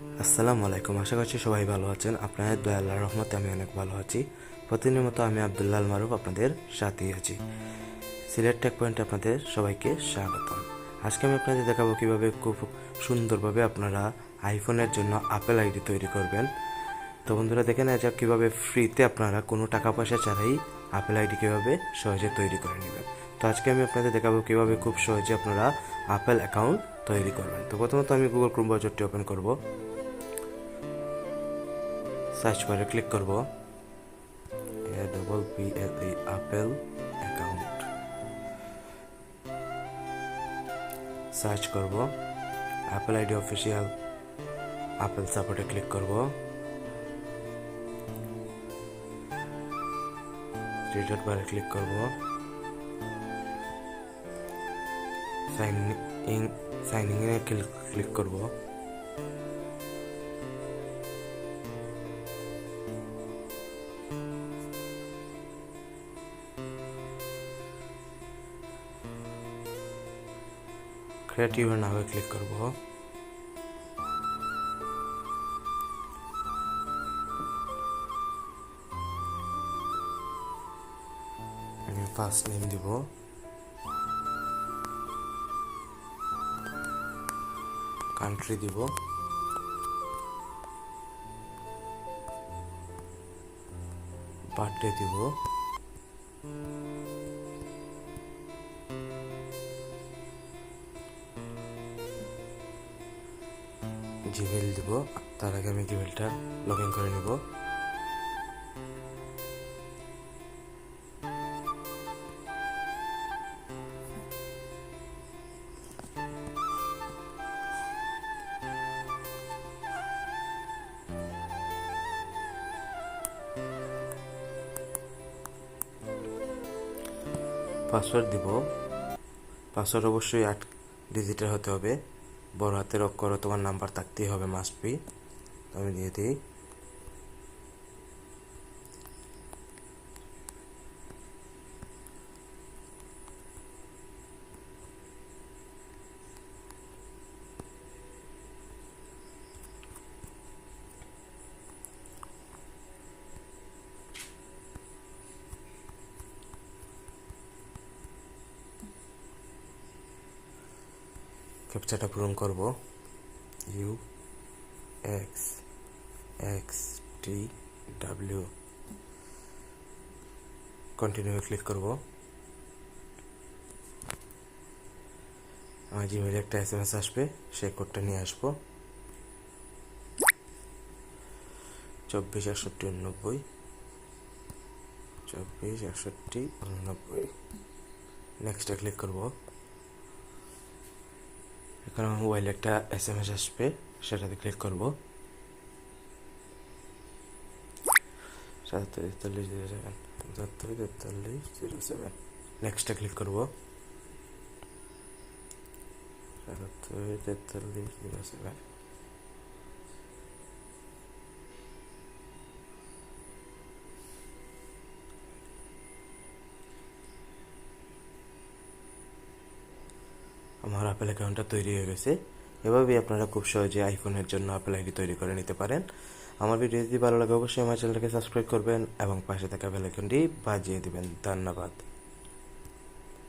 আসসালামু আলাইকুম, আশা করছি সবাই ভালো আছেন। আপনাদের দয়া আল্লাহর রহমতে আমি অনেক ভালো আছি। প্রতিদিনের মতো আমি আবদুল্লাহ মারুফ আপনাদের সাথেই আছি। সিলেট টেক পয়েন্টে আপনাদের সবাইকে স্বাগতম। আজকে আমি আপনাদের দেখাবো কীভাবে খুব সুন্দরভাবে আপনারা আইফোনের জন্য আপেল আইডি তৈরি করবেন। তো বন্ধুরা, দেখে নেওয়া যাক কীভাবে ফ্রিতে আপনারা কোনো টাকা পয়সা ছাড়াই আপেল আইডি কীভাবে সহজে তৈরি করে নেবেন। তো আজকে আমি আপনাদের দেখাবো কীভাবে খুব সহজে আপনারা আপেল অ্যাকাউন্ট তৈরি করবেন। তো প্রথমত আমি গুগল ক্রোম ব্রাউজারটি ওপেন করব। সার্চ বারে ক্লিক করব। A double P L E Apple account search করব। অ্যাপেল আইডি অফিসিয়াল আপেল সাপোর্টে ক্লিক করব। বারে ক্লিক করব। সাইন ইন সাইনিং ইনে ক্লিক করব ক্রিয়েট ইউর নামে ক্লিক করব আমি ফার্স্ট নেম দিব কান্ট্রি দিব। বার্থডে দিব। জিমেল দিব। তার আগে আমি জিমেলটা লগ ইন করে নেব। পাসওয়ার্ড দিব। পাসওয়ার্ড অবশ্যই আট ডিজিটের হতে হবে। বড় হাতের অক্ষর তোমার নাম্বার থাকতেই হবে মাস্ট বি আমি দিয়ে দিই। ক্যাপচাটা পূরণ করব। U X X T W continue click করব। আমার জিমেলে একটা এস এম এস আসবে, সেই কোডটা নিয়ে আসব। চব্বিশ, একষট্টি, উননব্বই। চব্বিশ, একষট্টি, উননব্বই। নেক্সটে ক্লিক করব। এখন আমার মোবাইলে একটা এস এম এস আসবে, সেটাতে ক্লিক করব। সাতাত্তর তেতাল্লিশ জিরো সেভেন পঁচাত্তর তেতাল্লিশ, জিরো সেভেন। নেক্সটে ক্লিক করব। সাতাত্তর তেতাল্লিশ, জিরো সেভেন। আমার অ্যাপেল অ্যাকাউন্টটা তৈরি হয়ে গেছে। এভাবেই আপনারা খুব সহজে আইফোনের জন্য অ্যাপেল আইডি তৈরি করে নিতে পারেন। আমার ভিডিও যদি ভালো লাগে, অবশ্যই আমার চ্যানেলটাকে সাবস্ক্রাইব করবেন এবং পাশে থাকা বেলাইকনটি বাজিয়ে দেবেন। ধন্যবাদ।